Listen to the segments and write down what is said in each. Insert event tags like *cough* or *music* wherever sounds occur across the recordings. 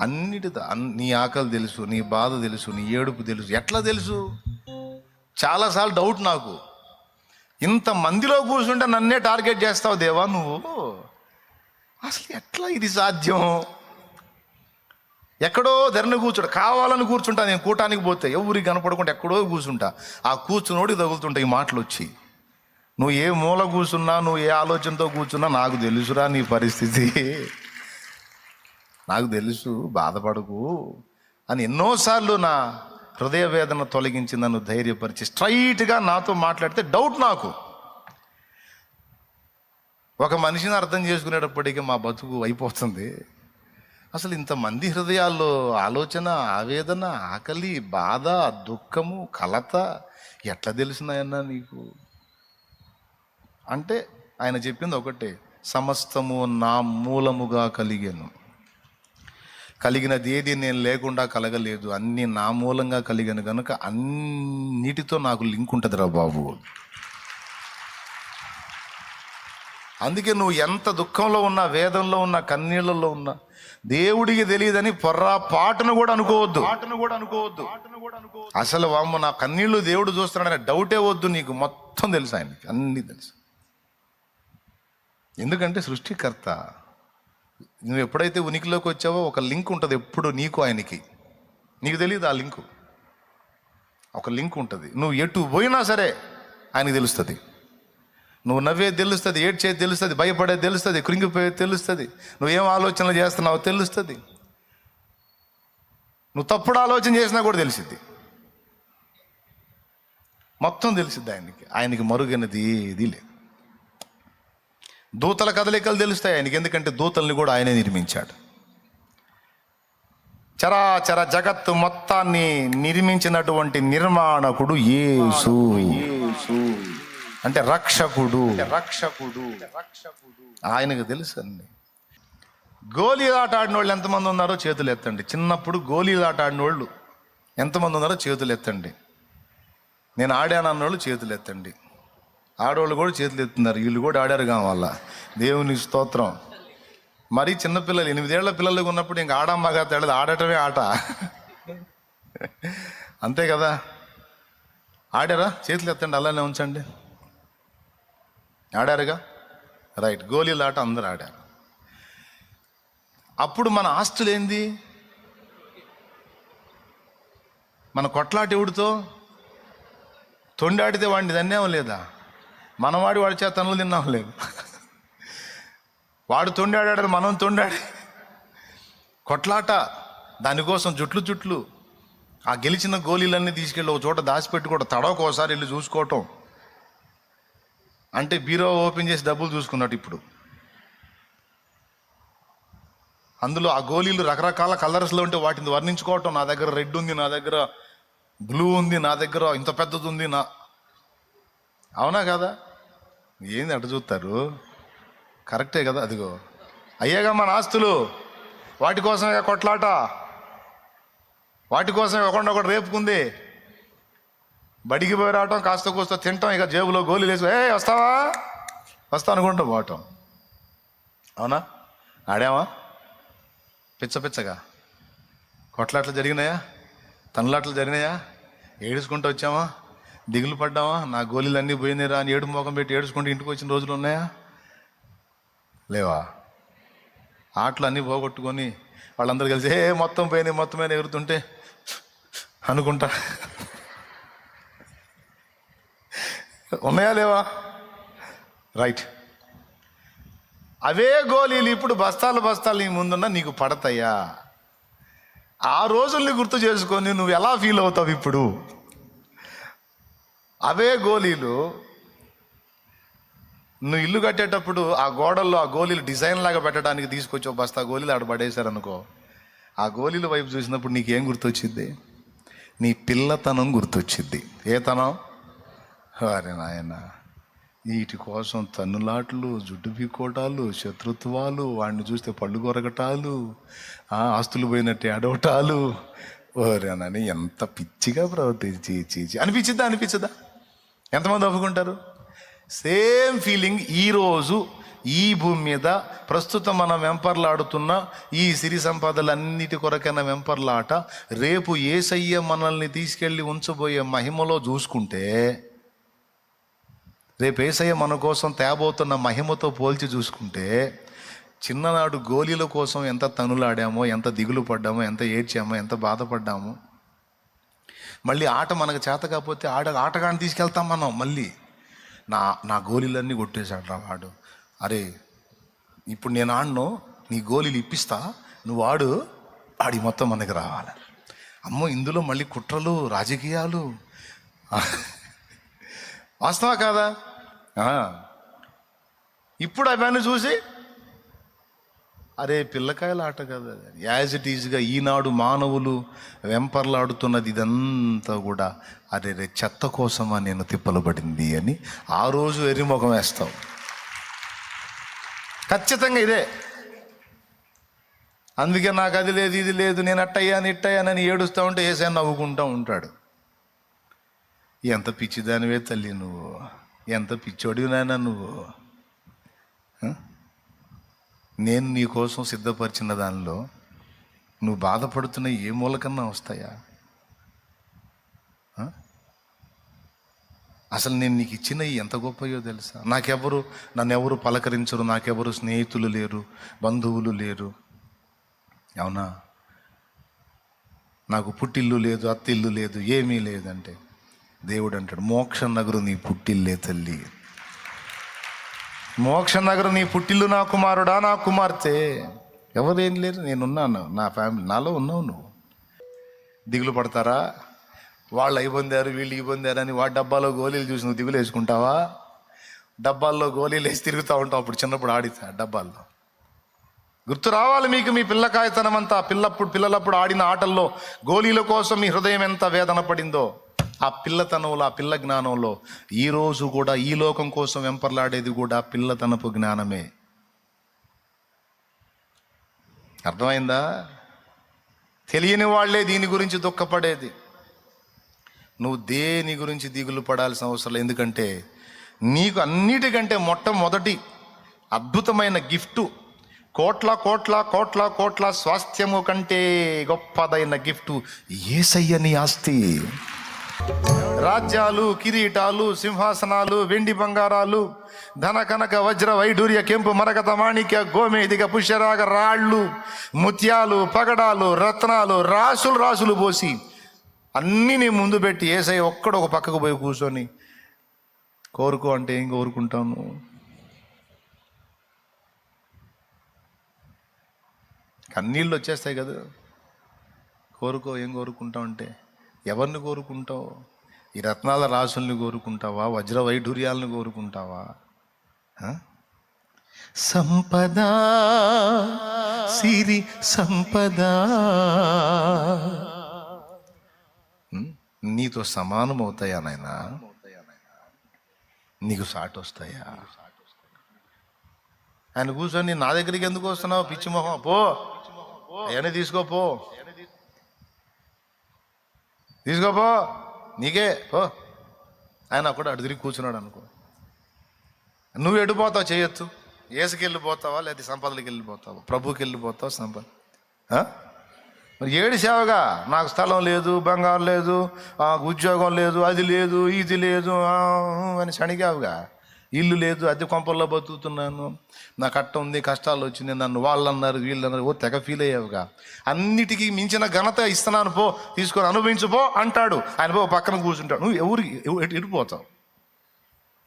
అన్నిటి నీ ఆకలి తెలుసు నీ బాధ తెలుసు నీ ఏడుపు తెలుసు. ఎట్లా తెలుసు? చాలాసార్లు డౌట్ నాకు. ఇంత మందిలో కూర్చుంటే నన్నే టార్గెట్ చేస్తావు దేవా నువ్వు? అసలు ఎట్లా ఇది సాధ్యం? ఎక్కడో ధరని కూర్చుంటా. కావాలని కూర్చుంటా నేను కూటానికి పోతే. ఎవరికి కనపడకుండా ఎక్కడో కూర్చుంటా. ఆ కూర్చున్నోడికి తగులుతుంటాయి ఈ మాటలు వచ్చి. నువ్వు ఏ మూల కూర్చున్నా నువ్వు ఏ ఆలోచనతో కూర్చున్నా నాకు తెలుసురా నీ పరిస్థితి. నాకు తెలుసు బాధపడకు అని ఎన్నోసార్లు నా హృదయ వేదన తొలగించి నన్ను ధైర్యపరిచి స్ట్రైట్గా నాతో మాట్లాడితే డౌట్ నాకు. ఒక మనిషిని అర్థం చేసుకునేటప్పటికీ మా బతుకు అయిపోతుంది. అసలు ఇంతమంది హృదయాల్లో ఆలోచన ఆవేదన ఆకలి బాధ దుఃఖము కలత ఎట్లా తెలిసినాయన్నా నీకు? అంటే ఆయన చెప్పింది ఒకటే సమస్తము నా మూలముగా కలిగాను. కలిగినది ఏది నేను లేకుండా కలగలేదు. అన్ని నా మూలంగా కలిగాను కనుక అన్నిటితో నాకు లింక్ ఉంటుందిరా బాబు. అందుకే నువ్వు ఎంత దుఃఖంలో ఉన్నా వేదంలో ఉన్నా కన్నీళ్ళలో ఉన్నా దేవుడికి తెలియదని పొర్రా పాటను కూడా అనుకోవద్దు. పాటను కూడా అనుకోవద్దు. అసలు వామ్మ నా కన్నీళ్ళు దేవుడు చూస్తున్నాడనే డౌటే వద్దు నీకు. మొత్తం తెలుసు ఆయనకి. అన్నీ తెలుసు. ఎందుకంటే సృష్టికర్త నువ్వు ఎప్పుడైతే ఉనికిలోకి వచ్చావో ఒక లింక్ ఉంటుంది ఎప్పుడు నీకు ఆయనకి. నీకు తెలియదు ఆ లింకు? ఒక లింక్ ఉంటుంది. నువ్వు ఎటు పోయినా సరే ఆయనకి తెలుస్తుంది. నువ్వు నవ్వేది తెలుస్తుంది ఏడ్చేది తెలుస్తుంది భయపడేది తెలుస్తుంది కృంగిపోయేది తెలుస్తుంది నువ్వేం ఆలోచనలు చేస్తున్నావో తెలుస్తుంది. నువ్వు తప్పుడు ఆలోచన చేసినా కూడా తెలిసిద్ది. మొత్తం తెలిసిద్ది ఆయనకి. ఆయనకి మరుగైనది ఏది లేదు. దూతల కదలికలు తెలుస్తాయి. ఆయనకి ఎందుకంటే దూతల్ని కూడా ఆయనే నిర్మించాడు. చరాచర జగత్తు మొత్తాన్ని నిర్మించినటువంటి నిర్మాణకుడు యేసు. అంటే రక్షకుడు. రక్షకుడు. రక్షకుడు. ఆయనకు తెలుసు అండి గోళీలాట ఆడిన వాళ్ళు ఎంతమంది ఉన్నారో చేతులు ఎత్తండి. చిన్నప్పుడు గోళీలాట ఆడిన వాళ్ళు ఎంతమంది ఉన్నారో చేతులు ఎత్తండి. నేను ఆడాను అన్నోళ్ళు చేతులు ఎత్తండి. ఆడవాళ్ళు కూడా చేతులు ఎత్తున్నారు వీళ్ళు కూడా ఆడారు కావాల దేవుని స్తోత్రం. మరీ చిన్నపిల్లలు ఎనిమిదేళ్ళ పిల్లలు ఉన్నప్పుడు ఇంకా ఆడమ్మగా తేడదు. ఆడటమే ఆట. అంతే కదా? ఆడారా? చేతులు ఎత్తండి అలానే ఉంచండి. ఆడారుగా? రైట్. గోళీల ఆట అందరు ఆడారు. అప్పుడు మన ఆస్తులు ఏంది? మన కొట్లాట ఎవడితో తొండాడితే వాడిని దన్నేం లేదా? మనవాడి వాడి చేత తనులు తిన్నాం లేదు వాడు తొండాడాడు మనం తొండాడు. కొట్లాట దానికోసం జుట్లు జుట్లు. ఆ గెలిచిన గోళీలన్నీ తీసుకెళ్ళి ఒక చోట దాచిపెట్టుకోవడం తడవకోసారి వెళ్ళి చూసుకోవటం. అంటే బీరో ఓపెన్ చేసి డబ్బులు చూసుకున్నట్టు ఇప్పుడు. అందులో ఆ గోళీలు రకరకాల కలర్స్లో ఉంటే వాటిని వర్ణించుకోవటం. నా దగ్గర రెడ్ ఉంది నా దగ్గర బ్లూ ఉంది నా దగ్గర ఇంత పెద్దది ఉంది నా అవునా కదా? ఏంది అటు చూస్తారు? కరెక్టే కదా అదిగో. అయ్యాగా మన ఆస్తులు వాటి కోసమే కొట్లాట. వాటి కోసమే ఒకటి రేపుకుంది. బడికి పోయి రావటం కాస్త కూస్త తింటాం ఇక జేబులో గోళీలు వేసి ఏ వస్తావా? వస్తా అనుకుంటాం పోవటం. అవునా? ఆడామా పిచ్చ పిచ్చగా. కొట్లాట్లు జరిగినాయా? తనలాట్లు జరిగినాయా? ఏడుచుకుంటూ వచ్చామా దిగులు పడ్డావా? నా గోళీలు అన్నీ పోయినాయిరా అని ఏడు మోకం పెట్టి ఏడుచుకుంటూ ఇంటికి వచ్చిన రోజులు ఉన్నాయా? లేవా? ఆటలు అన్నీ పోగొట్టుకొని వాళ్ళందరూ కలిసి ఏ మొత్తం పోయినాయి మొత్తం పైన ఎగురుతుంటే అనుకుంటా. ఉన్నాయా లేవా? రైట్. అవే గోళీలు ఇప్పుడు బస్తాలు బస్తాలు నీ ముందున్న నీకు పడతాయా? ఆ రోజుల్ని గుర్తు చేసుకొని నువ్వు ఎలా ఫీల్ అవుతావు ఇప్పుడు? అవే గోళీలు. నువ్వు ఇల్లు కట్టేటప్పుడు ఆ గోడల్లో ఆ గోళీలు డిజైన్ లాగా పెట్టడానికి తీసుకొచ్చి ఒక బస్తా గోళీలు ఆడ పడేశారనుకో ఆ గోళీల వైపు చూసినప్పుడు నీకేం గుర్తొచ్చింది నీ పిల్లతనం గుర్తొచ్చింది ఏ తనం? అరే నాయన వీటి కోసం తన్నులాట్లు జుట్టు పీకోటాలు శత్రుత్వాలు వాడిని చూస్తే పళ్ళు కొరగటాలు ఆ, ఆస్తులు పోయినట్టు అడవటాలు. ఓరేనని ఎంత పిచ్చిగా ప్రవర్తించి చీచి అనిపించిద్దా అనిపించదా ఎంతమంది ఒప్పుకుంటారు? సేమ్ ఫీలింగ్ ఈరోజు ఈ భూమి మీద ప్రస్తుతం మనం వెంపర్లాడుతున్న ఈ సిరి సంపదలన్నిటి కొరకైన వెంపర్లాట రేపు ఏసయ్య మనల్ని తీసుకెళ్ళి ఉంచబోయే మహిమలో చూసుకుంటే రేపు ఏసయ్య మన కోసం తేబోతున్న మహిమతో పోల్చి చూసుకుంటే చిన్ననాడు గోళీల కోసం ఎంత తనులాడామో ఎంత దిగులు పడ్డామో ఎంత ఏడ్చామో ఎంత బాధపడ్డామో మళ్ళీ ఆట మనకు చేత కాకపోతే ఆట ఆటగాని తీసుకెళ్తాం మనం మళ్ళీ. నా నా గోళీలన్నీ కొట్టేశాడు రా వాడు. అరే ఇప్పుడు నేను ఆడను నీ గోళీలు ఇప్పిస్తా నువ్వు ఆడు ఆడి మొత్తం మనకి రావాలి. అమ్మో ఇందులో మళ్ళీ కుట్రలు రాజకీయాలు. వాస్తవా కాదా? ఇప్పుడు అవన్నీ చూసి అరే పిల్లకాయల ఆట కదా యాజ్ ఇట్ ఈజ్గా ఈనాడు మానవులు వెంపర్లాడుతున్నది ఇదంతా కూడా అరే రే చెత్త కోసమా నేను తిప్పలబడింది అని ఆ రోజు ఎరిముఖం వేస్తాం. ఖచ్చితంగా ఇదే. అందుకే నాకు అది లేదు ఇది లేదు నేను అట్టయ్యాను ఇట్టయ్యానని ఏడుస్తూ ఉంటే ఏసా నవ్వుకుంటూ ఉంటాడు. ఎంత పిచ్చిదానివే తల్లి నువ్వు. ఎంత పిచ్చోడివి నువ్వు. నేను నీ కోసం సిద్ధపరిచిన దానిలో నువ్వు బాధపడుతున్న ఏ మూలకన్నా వస్తాయా? అసలు నేను నీకు ఇచ్చినవి ఎంత గొప్పయో తెలుసా? నాకెవరు నన్ను ఎవరు పలకరించరు నాకెవరు స్నేహితులు లేరు బంధువులు లేరు. అవునా? నాకు పుట్టిల్లు లేదు అత్తిల్లు లేదు ఏమీ లేదంటే దేవుడు అంటాడు మోక్ష నగరు నీ పుట్టిల్లే తల్లి. మోక్ష నగరం నీ పుట్టిల్లు నా కుమారుడా నా కుమార్తె. ఎవరేం లేరు నేనున్నాను నా ఫ్యామిలీ నాలో ఉన్నావు నువ్వు. దిగులు పడతారా? వాళ్ళు అయిపోందారు వీళ్ళు ఇవి పొందారు అని వాడి డబ్బాలో గోళీలు చూసి నువ్వు దిగులు వేసుకుంటావా? డబ్బాల్లో గోళీలు వేసి తిరుగుతూ ఉంటావు అప్పుడు చిన్నప్పుడు ఆడితే డబ్బాల్లో. గుర్తు రావాలి మీకు మీ పిల్లకాయతనం అంతా పిల్లప్పుడు పిల్లలప్పుడు ఆడిన ఆటల్లో గోళీల కోసం మీ హృదయం ఎంత వేదన పడిందో. ఆ పిల్లతనంలో ఆ పిల్ల జ్ఞానంలో ఈ రోజు కూడా ఈ లోకం కోసం వెంపర్లాడేది కూడా పిల్లతనపు జ్ఞానమే. అర్థమైందా? తెలియని వాళ్ళే దీని గురించి దుఃఖపడేది. నువ్వు దేని గురించి దిగులు పడాల్సిన అవసరం ఎందుకంటే నీకు అన్నిటికంటే మొట్టమొదటి అద్భుతమైన గిఫ్ట్ కోట్ల కోట్ల కోట్ల కోట్ల స్వాస్థ్యము కంటే గొప్పదైన గిఫ్ట్ ఏసయ్య నీ ఆస్తి. రాజ్యాలు కిరీటాలు సింహాసనాలు వెండి బంగారాలు ధన కనక వజ్ర వైఢూర్య కెంపు మరకత మాణిక్య గోమేదిక పుష్యరాగ రాళ్ళు ముత్యాలు పగడాలు రత్నాలు రాసులు రాసులు పోసి అన్నీ నీ ముందు పెట్టి ఏసై ఒక్కడ ఒక పక్కకు పోయి కూర్చొని కోరుకో అంటే ఏం కోరుకుంటాను కన్నీళ్ళు వచ్చేస్తాయి కదా. కోరుకో ఏం కోరుకుంటావు అంటే? ఎవరిని కోరుకుంటావు? ఈ రత్నాల రాసుల్ని కోరుకుంటావా? వజ్ర వైఢూర్యాలను కోరుకుంటావా? సంపద సిరి సంపద. నీతో సమానం అవుతాయా నాయన? నీకు సాటి వస్తాయా ఆయన కూర్చొని నా దగ్గరికి ఎందుకు వస్తున్నావు? పిచ్చి మొహం. పో. అవన్నీ తీసుకోపో తీసుకోపో నీకే పో. ఆయన కూడా అటు తిరిగి కూర్చున్నాడు అనుకో. నువ్వు ఎడిపోతావు చేయొచ్చు ఏసుకి వెళ్ళిపోతావా లేదా సంపదలకి వెళ్ళిపోతావా ప్రభుకి వెళ్ళిపోతావు సంపద? మరి ఏడు సేవగా నాకు స్థలం లేదు బంగారం లేదు ఉద్యోగం లేదు అది లేదు ఇది లేదు అని శనిగావుగా. ఇల్లు లేదు అద్దె కొంపల్లో బతుకుతున్నాను. నా కట్ట ఉంది కష్టాలు వచ్చినాయి నన్ను వాళ్ళు అన్నారు వీళ్ళు అన్నారు ఓ తెగ ఫీల్ అయ్యావుగా. అన్నిటికీ మించిన ఘనత ఇస్తున్నాను పో తీసుకొని అనుభవించుపో అంటాడు. ఆయన పో పక్కన కూర్చుంటాడు. నువ్వు ఎవరికి ఎడిపోతావు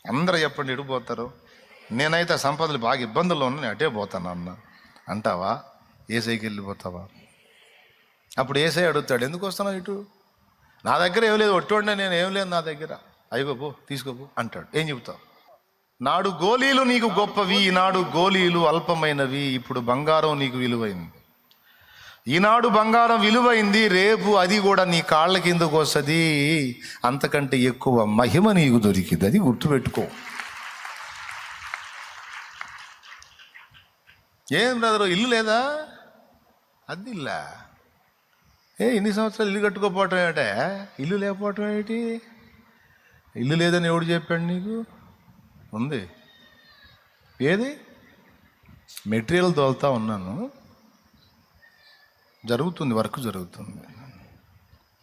అందరూ చెప్పండి ఎడిపోతారు నేనైతే సంపదలు బాగా ఇబ్బందుల్లో ఉన్నాయి అటే పోతాను అన్న అంటావా? ఏసైకి వెళ్ళిపోతావా? అప్పుడు ఏసై అడుగుతాడు ఎందుకు వస్తున్నావు ఇటు? నా దగ్గర ఏం లేదు ఒట్టుడినా నేను ఏం లేదు నా దగ్గర. అయిపోబో తీసుకోపో అంటాడు. ఏం చెబుతావు? నాడు గోళీలు నీకు గొప్పవి ఈనాడు గోళీలు అల్పమైనవి. ఇప్పుడు బంగారం నీకు విలువైంది. ఈనాడు బంగారం విలువైంది రేపు అది కూడా నీ కాళ్ళ కిందకు వస్తుంది అంతకంటే ఎక్కువ మహిమ నీకు దొరికింది. అది గుర్తుపెట్టుకో. ఏం బ్రదర్ ఇల్లు లేదా? అది ఇల్లా? ఏ ఇన్ని సంవత్సరాలు ఇల్లు కట్టుకోపోవటం ఏమిటే? ఇల్లు లేకపోవటం ఏంటి? ఇల్లు లేదని ఎవడు చెప్పాడు నీకు? ఉంది. ఏది? మెటీరియల్ తోలుతా ఉన్నాను. జరుగుతుంది వర్క్ జరుగుతుంది.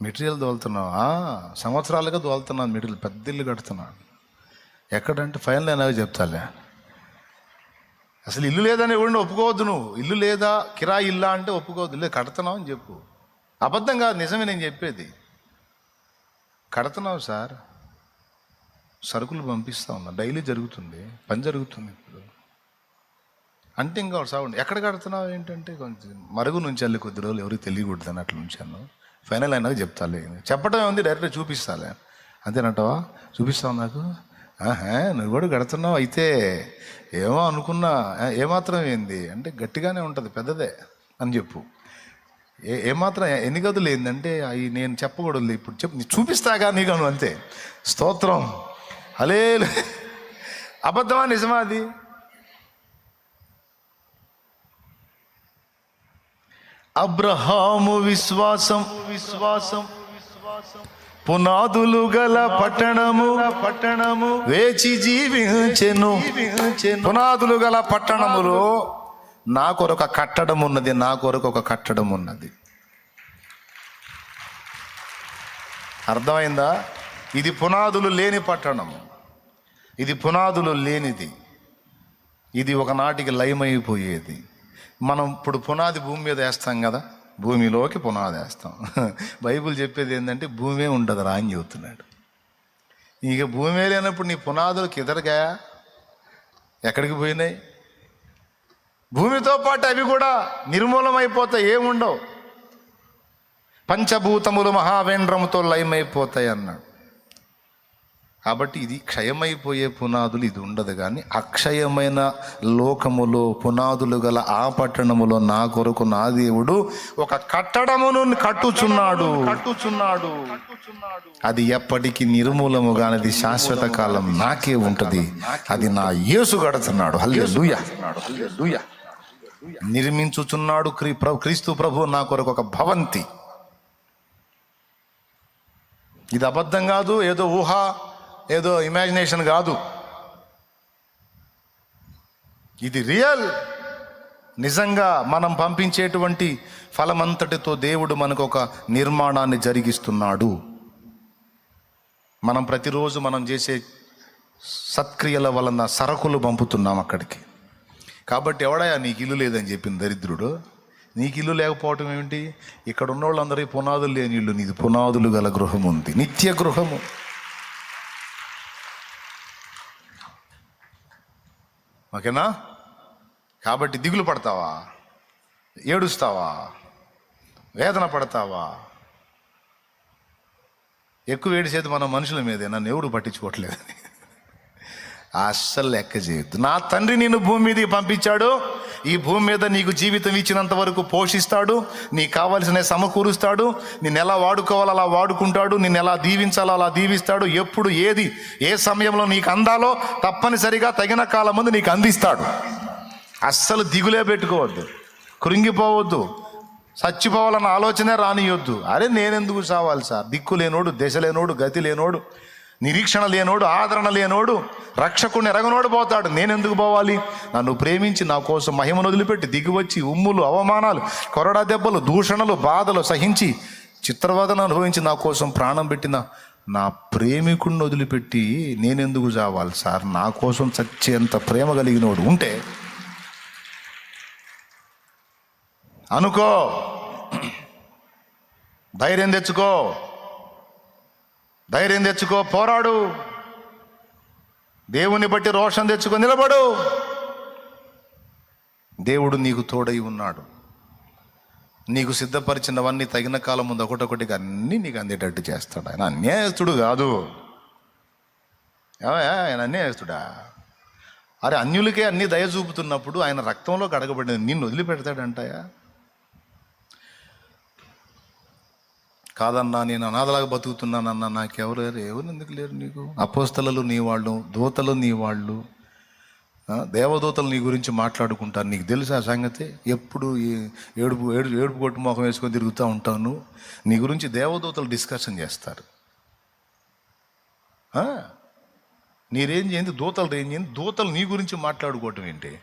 మెటీరియల్ తోలుతున్నావా సంవత్సరాలుగా తోలుతున్నాను మెటీరియల్ పెద్ద ఇల్లు కడుతున్నాను. ఎక్కడంటే ఫైనల్ అయినా చెప్తాలే. అసలు ఇల్లు లేదని ఎవరిని ఒప్పుకోవద్దు నువ్వు. ఇల్లు లేదా కిరాయి ఇల్లా అంటే ఒప్పుకోవద్దు. లేదు కడుతున్నావు అని చెప్పు. అబద్ధం కాదు నిజమే నేను చెప్పేది. కడుతున్నావు సార్. సరుకులు పంపిస్తూ ఉన్నా. డైలీ జరుగుతుంది. పని జరుగుతుంది ఇప్పుడు. అంటే ఇంకా సాగుండి ఎక్కడ కడుతున్నావు ఏంటంటే కొంచెం మరుగు నుంచి వెళ్ళి కొద్ది రోజులు ఎవరికి తెలియకూడదు అని అట్లా ఉంచాను ఫైనల్ అయినాక చెప్తాలే చెప్పడమే ఉంది డైరెక్ట్గా చూపిస్తాలే అంతేనంటావా? చూపిస్తావు నాకు? ఆహా నువ్వు కూడా కడుతున్నావు అయితే. ఏమో అనుకున్నా. ఏమాత్రం ఏంది? అంటే గట్టిగానే ఉంటుంది. పెద్దదే అని చెప్పు. ఏ ఏమాత్రం ఎన్ని గదులు ఏందంటే అవి నేను చెప్పకూడదు ఇప్పుడు చెప్పు. చూపిస్తాగా నీకు అను అంతే. స్తోత్రం. అలే అబద్ధమా నిజమా అది? అబ్రహాము విశ్వాసం విశ్వాసం. విశ్వాసం పునాదులు గల పట్టణము పట్టణము వేచి జీవించెను. పునాదులు గల పట్టణములో నా కొరకు కట్టడం ఉన్నది నా కొరకు ఒక కట్టడం ఉన్నది. అర్థమైందా? ఇది పునాదులు లేని పట్టణము. ఇది పునాదులు లేనిది. ఇది ఒకనాటికి లయమైపోయేది. మనం ఇప్పుడు పునాది భూమి మీద వేస్తాం కదా భూమిలోకి పునాది వేస్తాం. *laughs* బైబిల్ చెప్పేది ఏంటంటే భూమే ఉండదు రా అని చెబుతున్నాడు. ఇక భూమి లేనప్పుడు నీ పునాదులకు ఎదరగా ఎక్కడికి పోయినాయి? భూమితో పాటు అవి కూడా నిర్మూలమైపోతాయి ఏముండవు. పంచభూతములు మహావేంద్రముతో లయమైపోతాయి అన్నాడు. కాబట్టి ఇది క్షయమైపోయే పునాదులు ఇది ఉండదు కానీ అక్షయమైన లోకములో పునాదులు గల ఆ పట్టణములో నా కొరకు నా దేవుడు ఒక కట్టడమును కట్టుచున్నాడు. కట్టుచున్నాడు. అది ఎప్పటికీ నిర్మూలము కానిది శాశ్వత కాలం నాకే ఉంటది. అది నా యేసు కడుతున్నాడు హల్లెలూయా. నిర్మించుచున్నాడు క్రీ- క్రీస్తు ప్రభు నా కొరకు ఒక భవంతి. ఇది అబద్ధం కాదు ఏదో ఊహ. ఏదో ఇమాజినేషన్ కాదు. ఇది రియల్ నిజంగా మనం పంపించేటువంటి ఫలమంతటితో దేవుడు మనకు ఒక నిర్మాణాన్ని జరిగిస్తున్నాడు. మనం ప్రతిరోజు మనం చేసే సత్క్రియల వలన సరకులు పంపుతున్నాం అక్కడికి. కాబట్టి ఎవడయా నీకు ఇల్లు లేదని చెప్పింది దరిద్రుడు? నీకు ఇల్లు లేకపోవటం ఏమిటి? ఇక్కడ ఉన్న వాళ్ళందరికీ పునాదులు లేని ఇల్లు నీది పునాదులు గల గృహం ఉంది. నిత్య గృహము. ఓకేనా? కాబట్టి దిగులు పడతావా? ఏడుస్తావా? వేదన పడతావా? ఎక్కువ ఏడిసేది మన మనుషుల మీదే నన్ను ఎవడు పట్టించుకోవట్లేదని. అస్సలు లెక్క చేయొద్దు. నా తండ్రి నిన్ను భూమి మీదకి పంపించాడు. ఈ భూమి మీద నీకు జీవితం ఇచ్చినంత వరకు పోషిస్తాడు నీకు కావలసిన సమకూరుస్తాడు నేను ఎలా వాడుకోవాలో అలా వాడుకుంటాడు నిన్ను ఎలా దీవించాలో అలా దీవిస్తాడు ఎప్పుడు ఏది ఏ సమయంలో నీకు అందాలో తప్పనిసరిగా తగిన కాలం ముందు నీకు అందిస్తాడు. అస్సలు దిగులే పెట్టుకోవద్దు కృంగిపోవద్దు చచ్చిపోవాలన్న ఆలోచనే రానియొద్దు. అరే నేనెందుకు చావాలి సార్? దిక్కు లేనోడు దశ లేనోడు గతి లేనోడు నిరీక్షణ లేనోడు ఆదరణ లేనోడు రక్షకుని ఎరగనోడు పోతాడు. నేనెందుకు పోవాలి? నన్ను ప్రేమించి నా కోసం మహిమను వదిలిపెట్టి దిగివచ్చి ఉమ్ములు అవమానాలు కొరడా దెబ్బలు దూషణలు బాధలు సహించి చిత్రవదన అనుభవించి నా కోసం ప్రాణం పెట్టిన నా ప్రేమికుడిని వదిలిపెట్టి నేనెందుకు చావాలి సార్? నా కోసం చచ్చేంత ప్రేమ కలిగినోడు ఉంటే అనుకో ధైర్యం తెచ్చుకో. ధైర్యం తెచ్చుకో పోరాడు. దేవుని బట్టి రోషం తెచ్చుకో నిలబడు. దేవుడు నీకు తోడై ఉన్నాడు. నీకు సిద్ధపరిచినవన్నీ తగిన కాలం ముందు ఒకటొకటిగా అన్నీ నీకు అందేటట్టు చేస్తాడు. ఆయన అన్యాయస్తుడు కాదు. ఆయన అన్యాయస్తుడా? అరే అన్యులకే అన్ని దయ చూపుతున్నప్పుడు ఆయన రక్తంలో కడగబడిన నిన్ను వదిలిపెడతాడంటాయా కాదన్నా నేను అనాథలాగా బతుకుతున్నానన్నా నాకెవరు లేరు. ఎవరు ఎందుకు లేరు నీకు? అపోస్తలలు నీ వాళ్ళు దూతలు నీ వాళ్ళు దేవదూతలు నీ గురించి మాట్లాడుకుంటారు. నీకు తెలుసా ఆ సంగతి? ఎప్పుడు ఏడుపు ఏడు ఏడుపు కొట్టు ముఖం వేసుకొని తిరుగుతూ ఉంటాను. నీ గురించి దేవదూతలు డిస్కషన్ చేస్తారు. నీరేం నీ రేంజ్ ఏంది? దూతలు రేంజ్ ఏంది? దూతలు నీ గురించి మాట్లాడుకోవటం ఏంటి?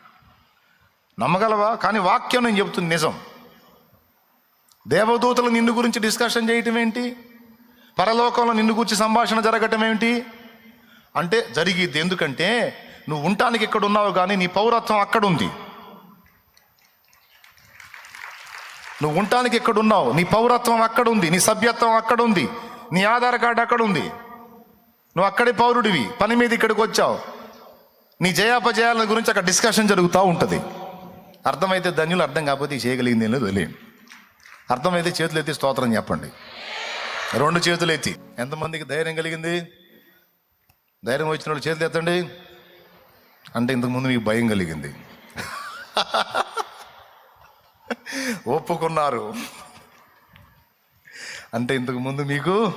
నమ్మగలవా? కానీ వాక్యం నేను చెబుతుంది నిజం. దేవదూతలు నిన్ను గురించి డిస్కషన్ చేయటం ఏంటి? పరలోకంలో నిన్ను గురించి సంభాషణ జరగటం ఏమిటి అంటే జరిగిద్ది. ఎందుకంటే నువ్వు ఉండటానికి ఇక్కడ ఉన్నావు కానీ నీ పౌరత్వం అక్కడ ఉంది. నువ్వు ఉండటానికి ఇక్కడ ఉన్నావు. నీ పౌరత్వం అక్కడ ఉంది. నీ సభ్యత్వం అక్కడ ఉంది. నీ ఆధార్ కార్డు అక్కడ ఉంది. నువ్వు అక్కడే పౌరుడివి. పని మీద ఇక్కడికి వచ్చావు. నీ జయాపజయాల గురించి అక్కడ డిస్కషన్ జరుగుతూ ఉంటుంది. అర్థమైతే ధన్యులు అర్థం కాకపోతే చేయగలిగింది లేదు తెలియదు. అర్థమైతే చేతులు ఎత్తి స్తోత్రం చెప్పండి. రెండు చేతులు ఎత్తి. ఎంతమందికి ధైర్యం కలిగింది? ధైర్యం వచ్చిన వాళ్ళు చేతులు ఎత్తండి. అంటే ఇంతకుముందు మీకు భయం కలిగింది. *laughs* ఒప్పుకున్నారు. అంటే ఇంతకుముందు మీకు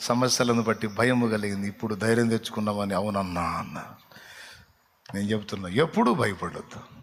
సమస్యలను బట్టి భయం కలిగింది. ఇప్పుడు ధైర్యం తెచ్చుకున్నామని అవునన్నా అన్న. నేను చెప్తున్నా ఎప్పుడూ భయపడొద్దు.